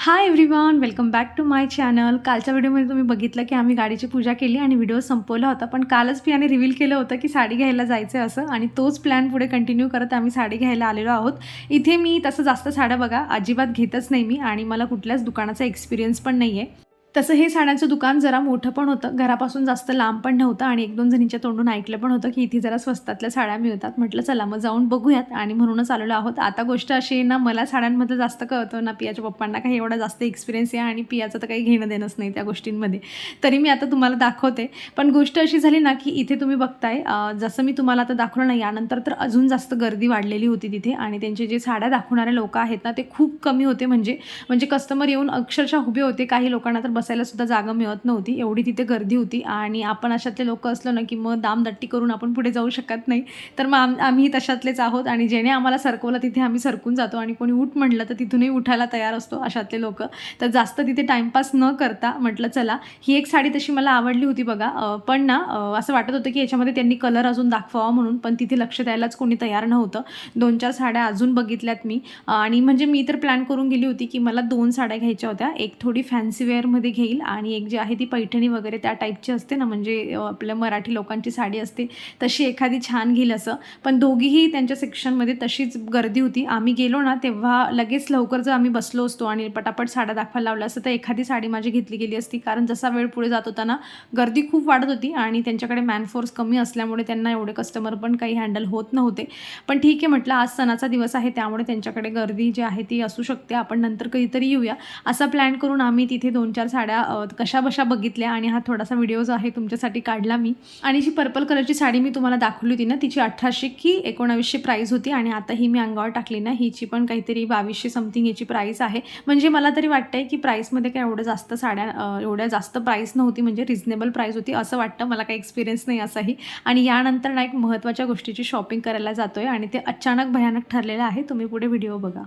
Hi everyone welcome back to my channel कालच्या व्हिडिओमध्ये तुम्ही बघितलं की आम्ही गाडीची पूजा केली आणि व्हिडिओ संपवला होता पण कालच पियाने रिव्हील केलं होतं की साडी घ्यायला जायचं आहे असं आणि तोच प्लॅन पुढे कंटिन्यू करत आम्ही साडी घ्यायला आलेलो आहोत. इथे मी तसं जास्त साड्या बघा अजिबात घेतच नाही मी आणि मला कुठल्याच दुकानाचा एक्सपिरियन्स पण नाही आहे तसं हे साड्यांचं दुकान जरा मोठं पण होतं. घरापासून जास्त लांब पण नव्हतं आणि एक दोन जणींच्या तोंडून ऐकलं पण होतं की इथे जरा स्वस्तातल्या साड्या मिळतात. म्हटलं चला मग जाऊन बघूयात. आणि म्हणूनच आलेलो आहोत. आता गोष्ट अशी आहे ना मला साड्यांमधलं जास्त कळतं ना पियाच्या पप्पांना काही एवढा जास्त एक्सपिरियन्स आहे आणि पियाचं तर काही घेणं देणंच नाही त्या गोष्टींमध्ये. तरी मी आता तुम्हाला दाखवते. पण गोष्ट अशी झाली ना की इथे तुम्ही बघताय जसं मी तुम्हाला आता दाखवलं ना यानंतर तर अजून जास्त गर्दी वाढलेली होती तिथे आणि त्यांचे जे साड्या दाखवणारे लोक आहेत ना ते खूप कमी होते. म्हणजे म्हणजे कस्टमर येऊन अक्षरशः उभे होते. काही लोकांना तर बसायला सुद्धा जागा मिळत नव्हती. एवढी तिथे गर्दी होती आणि आपण अशातले लोक असलो ना की मग दामदट्टी करून आपण पुढे जाऊ शकत नाही. तर मग आम आम्ही तशातलेच आहोत आणि जेणे आम्हाला सरकवलं तिथे आम्ही सरकून जातो आणि कोणी उठ म्हटलं तर तिथूनही उठायला तयार असतो अशातले लोक. तर जास्त तिथे टाईमपास न करता म्हटलं चला ही एक साडी तशी मला आवडली होती बघा. पण ना असं वाटत होतं की याच्यामध्ये त्यांनी कलर अजून दाखवावा म्हणून पण तिथे लक्ष द्यायलाच कोणी तयार नव्हतं. दोन चार साड्या अजून बघितल्यात मी. आणि म्हणजे मी तर प्लॅन करून गेली होती की मला दोन साड्या घ्यायच्या होत्या. एक थोडी फॅन्सी वेअरमध्ये घेईल आणि एक जी आहे ती पैठणी वगैरे त्या टाईपची असते ना म्हणजे आपल्या मराठी लोकांची साडी असते तशी एखादी छान घेईल असं. पण दोघीही त्यांच्या सेक्शनमध्ये तशीच गर्दी होती. आम्ही गेलो ना तेव्हा लगेच लवकर जर आम्ही बसलो असतो आणि पटापट साड्या दाखवायला लावल्या असतं तर एखादी साडी माझी घेतली गेली असती. कारण जसा वेळ पुढे जात होता ना गर्दी खूप वाढत होती आणि त्यांच्याकडे मॅनफोर्स कमी असल्यामुळे त्यांना एवढे कस्टमर पण काही हँडल होत नव्हते. पण ठीक आहे म्हटलं आज सणाचा दिवस आहे त्यामुळे त्यांच्याकडे गर्दी जी आहे ती असू शकते. आपण नंतर कधीतरी येऊया. असा प्लॅन करून आम्ही तिथे दोन चार साड्या साड्या कशा बशा बघितल्या आणि हा थोडासा व्हिडिओ जो आहे तुमच्यासाठी काढला मी. आणि जी पर्पल कलरची साडी मी तुम्हाला दाखवली होती ना तिची अठराशे की एकोणावीसशे प्राईस होती आणि आता ही मी अंगावर टाकली ना हिची पण काहीतरी बावीसशे समथिंग याची प्राईस आहे. म्हणजे मला तरी वाटतंय की प्राईसमध्ये काय एवढं जास्त साड्या एवढ्या जास्त प्राईस नव्हती म्हणजे रिझनेबल प्राईस होती असं वाटतं. मला काही एक्सपिरियन्स नाही असाही. आणि यानंतर ना एक महत्त्वाच्या गोष्टीची शॉपिंग करायला जातोय आणि ते अचानक भयानक ठरलेलं आहे. तुम्ही पुढे व्हिडिओ बघा.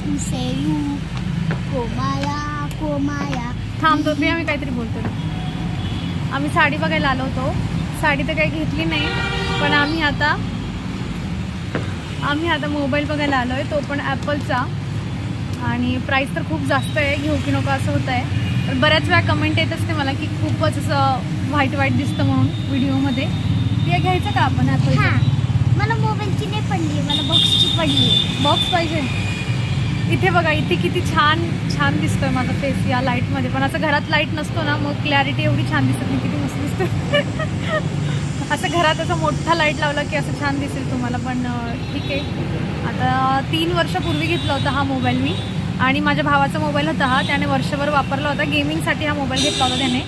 Useyu, Komaya, Komaya. थांबतो मी आम्ही काहीतरी बोलतो. आम्ही साडी बघायला आलो होतो. साडी तर काही घेतली नाही पण आम्ही आता आम्ही आता मोबाईल बघायला आलो आहे तो पण ॲपलचा आणि प्राईस तर खूप जास्त आहे. घेऊ की नको असं होतं आहे. पण बऱ्याच वेळा कमेंट येत असते मला की खूपच असं व्हाईट व्हाईट दिसतं म्हणून व्हिडिओमध्ये. ते घ्यायचं का आपण हा. ॲपलचं मला मोबाईलची नाही पडली. मला बॉक्सची पडली. बॉक्स पाहिजे. इथे बघा इथे किती छान छान दिसतोय माझा फेस या लाईटमध्ये पण असं घरात लाइट नसतो ना मग क्लॅरिटी एवढी छान दिसत नाही किती मस्त दिसतो असं घरात असं मोठा लाइट लावला की असं छान दिसेल तुम्हाला पण ठीक आहे. आता तीन वर्षापूर्वी घेतला होता हा मोबाईल मी. आणि माझ्या भावाचा मोबाईल होता हा त्याने वर्षभर वापरला होता. गेमिंगसाठी हा मोबाईल घेतला होता त्याने.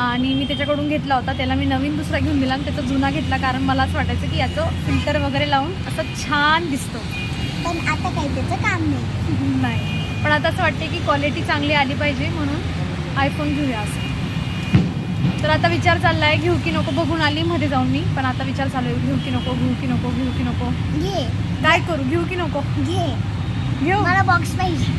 आणि मी त्याच्याकडून घेतला होता. त्याला मी नवीन दुसरा घेऊन दिला आणि त्याचा जुना घेतला कारण मला असं वाटायचं की याचं फिल्टर वगैरे लावून असं छान दिसतो. पण आता काही त्याचं काम नाही. नाही. पण आता असं वाटते की क्वालिटी चांगली आली पाहिजे म्हणून आयफोन घेऊया असं. तर आता विचार चालला आहे घेऊ की नको बघून आली मध्ये जाऊन मी पण आता विचार चालू आहे घेऊ की नको घेऊ की नको घेऊ की नको. घे. काय करू घेऊ की नको? घे. घेऊ. मला बॉक्स पाहिजे.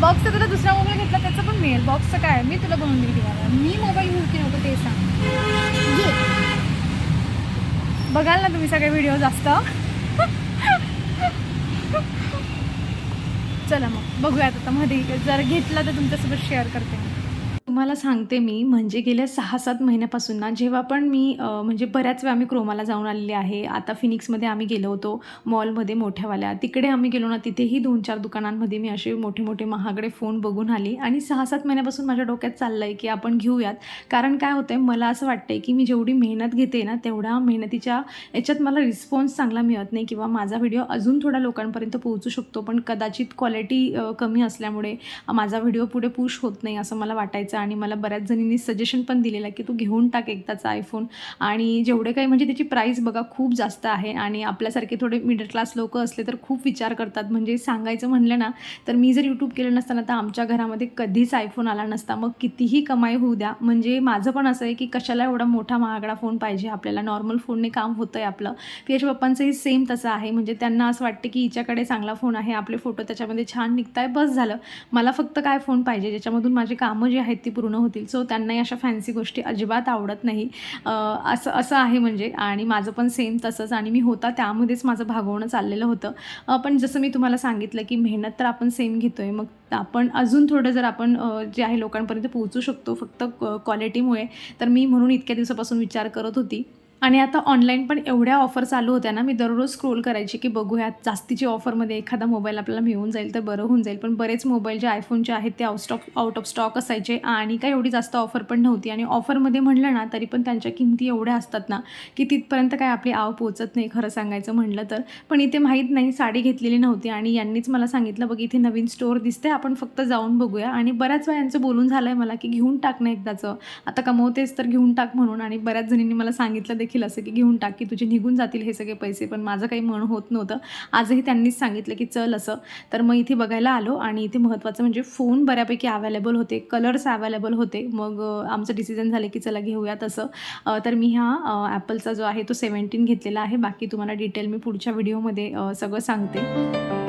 बॉक्सचं तुला दुसरा मोबाईल घेतला त्याचं पण मिळेल. बॉक्सचं काय मी तुला बनवून देईल मला मी मोबाईल घेऊ की नको ते सांग. घे. बघाल ना तुम्ही सगळे व्हिडिओ जास्त. चला मग बघूयात आता मध्ये जर घेतला तर तुमच्यासोबत शेअर करते मी. तुम्हाला सांगते मी म्हणजे गेल्या सहा सात महिन्यापासून ना जेव्हा पण मी म्हणजे बऱ्याच वेळा आम्ही क्रोमाला जाऊन आलेले आहे. आता फिनिक्समध्ये आम्ही गेलो होतो मॉलमध्ये मोठ्यावाल्या. तिकडे आम्ही गेलो ना तिथेही दोन चार दुकानांमध्ये मी असे मोठे मोठे महागडे फोन बघून आली. आणि सहा सात महिन्यापासून माझ्या डोक्यात चाललं आहे की आपण घेऊयात. कारण काय होतं आहे मला असं वाटतंय की मी जेवढी मेहनत घेते ना तेवढ्या मेहनतीच्या याच्यात मला रिस्पॉन्स चांगला मिळत नाही किंवा माझा व्हिडिओ अजून थोडा लोकांपर्यंत पोहोचू शकतो. पण कदाचित क्वालिटी कमी असल्यामुळे माझा व्हिडिओ पुढे पुश होत नाही असं मला वाटायचं. आणि मला बऱ्याच जणींनी सजेशन पण दिलेलं आहे की तू घेऊन टाक एकदाचा आयफोन आणि जेवढे काही म्हणजे त्याची प्राईस बघा खूप जास्त आहे आणि आपल्यासारखे थोडे मिडल क्लास लोक असले तर खूप विचार करतात. म्हणजे सांगायचं म्हणलं ना तर मी जर यूट्यूब केलं नसताना तर आमच्या घरामध्ये कधीच आयफोन आला नसता. मग कितीही कमाई होऊ द्या. म्हणजे माझं पण असं आहे की कशाला एवढा मोठा महागडा फोन पाहिजे? आपल्याला नॉर्मल फोनने काम होतं आहे आपलं पियाच्या पप्पांचंही सेम तसं आहे. म्हणजे त्यांना असं वाटतं की हिच्याकडे चांगला फोन आहे. आपले फोटो त्याच्यामध्ये छान निघताय. बस झालं. मला फक्त काय फोन पाहिजे? ज्याच्यामधून माझी कामं जी आहेत ती पूर्ण होतील. सो त्यांनाही अशा फॅन्सी गोष्टी अजिबात आवडत नाही. असं असं आहे म्हणजे. आणि माझं पण सेम तसंच. आणि मी होता त्यामध्येच माझं भागवणं चाललेलं होतं. पण जसं मी तुम्हाला सांगितलं की मेहनत तर आपण सेम घेतो आहे मग आपण अजून थोडं जर आपण जे आहे लोकांपर्यंत पोहोचू शकतो फक्त क्वालिटीमुळे तर मी म्हणून इतक्या दिवसापासून विचार करत होती. आणि आता ऑनलाईन पण एवढ्या ऑफर चालू होत्या ना मी दररोज स्क्रोल करायची की बघूयात जास्तीची ऑफरमध्ये एखादा मोबाईल आपल्याला मिळून जाईल तर बरं होऊन जाईल. पण बरेच मोबाईल जे आयफोनचे आहेत ते out of out of stock असायचे आणि काही एवढी जास्त ऑफर पण नव्हती. आणि ऑफरमध्ये म्हणलं ना तरी पण त्यांच्या किमती एवढ्या असतात ना की तिथपर्यंत काय आपली आव पोचत नाही खरं सांगायचं म्हणलं तर. पण इथे माहीत नाही साडी घेतलेली नव्हती आणि यांनीच मला सांगितलं बघ इथे नवीन स्टोअर दिसते आपण फक्त जाऊन बघूया. आणि बऱ्याच वेळा यांचं बोलून झालं आहे मला की घेऊन टाक ना एकदाचं. आता कमवतेस तर घेऊन टाक म्हणून. आणि बऱ्याच जणींनी मला सांगितलं देखील असं की घेऊन टाक की तुझे निघून जातील हे सगळे पैसे पण माझं काही मन होत नव्हतं. आजही त्यांनीच सांगितलं की चल असं. तर मग इथे बघायला आलो आणि इथे महत्त्वाचं म्हणजे फोन बऱ्यापैकी अवेलेबल होते कलर्स अवेलेबल होते. मग आमचं डिसिजन झालं की चला घेऊया तसं तर मी हा ॲपलचा जो आहे तो सेवन्टीन घेतलेला आहे. बाकी तुम्हाला डिटेल मी पुढच्या व्हिडिओमध्ये सगळं सांगते.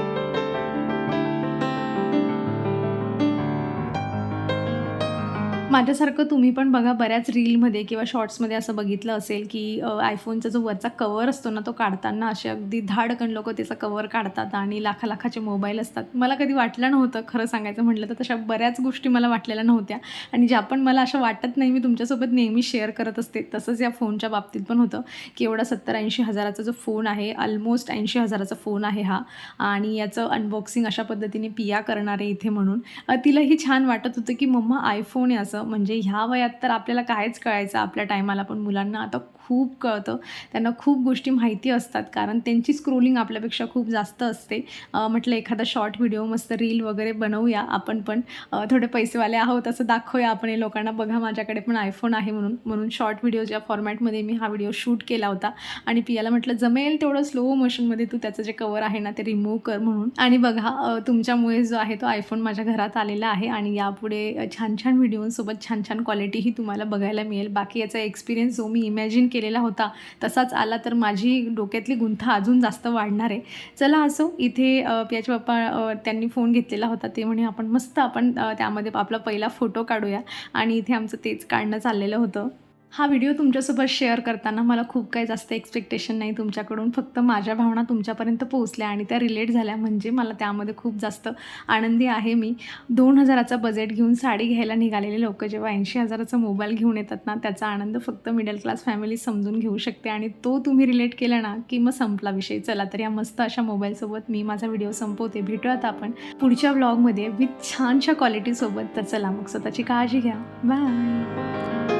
माझ्यासारखं तुम्ही पण बघा बऱ्याच रीलमध्ये किंवा शॉर्ट्समध्ये असं बघितलं असेल की आयफोनचा जो वरचा कवर असतो ना तो काढताना असे अगदी धाडकन लोक त्याचा कवर काढतात आणि लाखा लाखाचे मोबाईल असतात. मला कधी वाटलं नव्हतं खरं सांगायचं म्हटलं तर तशा बऱ्याच गोष्टी मला वाटलेल्या नव्हत्या. आणि ज्या पण मला अशा वाटत नाही मी तुमच्यासोबत नेहमी शेअर करत असते. तसंच या फोनच्या बाबतीत पण होतं की एवढा सत्तर ऐंशी हजाराचा जो फोन आहे ऑलमोस्ट ऐंशी हजाराचा फोन आहे हा. आणि याचं अनबॉक्सिंग अशा पद्धतीने पिया करणारे इथे म्हणून. तिलाही छान वाटत होतं की मम्मा आयफोन आहे असं. म्हणजे ह्या वयात तर आपल्याला कायच कळायचं आपल्या टायमाला पण मुलांना. आता खूप कळतं. त्यांना खूप गोष्टी माहिती असतात कारण त्यांची स्क्रोलिंग आपल्यापेक्षा खूप जास्त असते. म्हटलं एखादा शॉर्ट व्हिडिओ मस्त रील वगैरे बनवूया आपण पण. थोडे पैसेवाले आहोत असं दाखवूया आपण. हे लोकांना बघा माझ्याकडे पण आयफोन आहे म्हणून. म्हणून शॉर्ट व्हिडिओच्या फॉर्मॅटमध्ये मी हा व्हिडिओ शूट केला होता. आणि पियाला म्हटलं जमेल तेवढं स्लो मोशनमध्ये तू त्याचं जे कवर आहे ना ते रिमूव्ह कर म्हणून. आणि बघा तुमच्यामुळे जो आहे तो आयफोन माझ्या घरात आलेला आहे आणि यापुढे छान छान व्हिडिओंसोबत छान छान क्वालिटीही तुम्हाला बघायला मिळेल. बाकी याचा एक्सपिरियन्स जो मी इमॅजिन केलेला होता. तसाच आला तर माझी डोक्यातली गुंथा अजून जास्त वाढणार आहे. चला असो इथे पियाचे पप्पा त्यांनी फोन घेतलेला होता. ते म्हणे आपण मस्त आपण त्यामध्ये आपला पहिला फोटो काढूया. आणि इथे आमचं तेच काढणं चाललेलं होतं. हा व्हिडिओ तुमच्यासोबत शेअर करताना मला खूप काही जास्त एक्सपेक्टेशन नाही तुमच्याकडून. फक्त माझ्या भावना तुमच्यापर्यंत पोहोचल्या आणि त्या रिलेट झाल्या म्हणजे मला त्यामध्ये खूप जास्त आनंदी आहे मी. दोन हजाराचा बजेट घेऊन साडी घ्यायला निघालेले लोक जेव्हा ऐंशी हजाराचा मोबाईल घेऊन येतात ना त्याचा आनंद फक्त मिडल क्लास फॅमिली समजून घेऊ शकते आणि तो तुम्ही रिलेट केला ना की मग संपला विषय. चला तर या मस्त अशा मोबाईलसोबत मी माझा व्हिडिओ संपवते. भेटूयात आपण पुढच्या व्लॉगमध्ये विथ छानशा क्वालिटीसोबत तर चला मग स्वतःची काळजी घ्या. बाय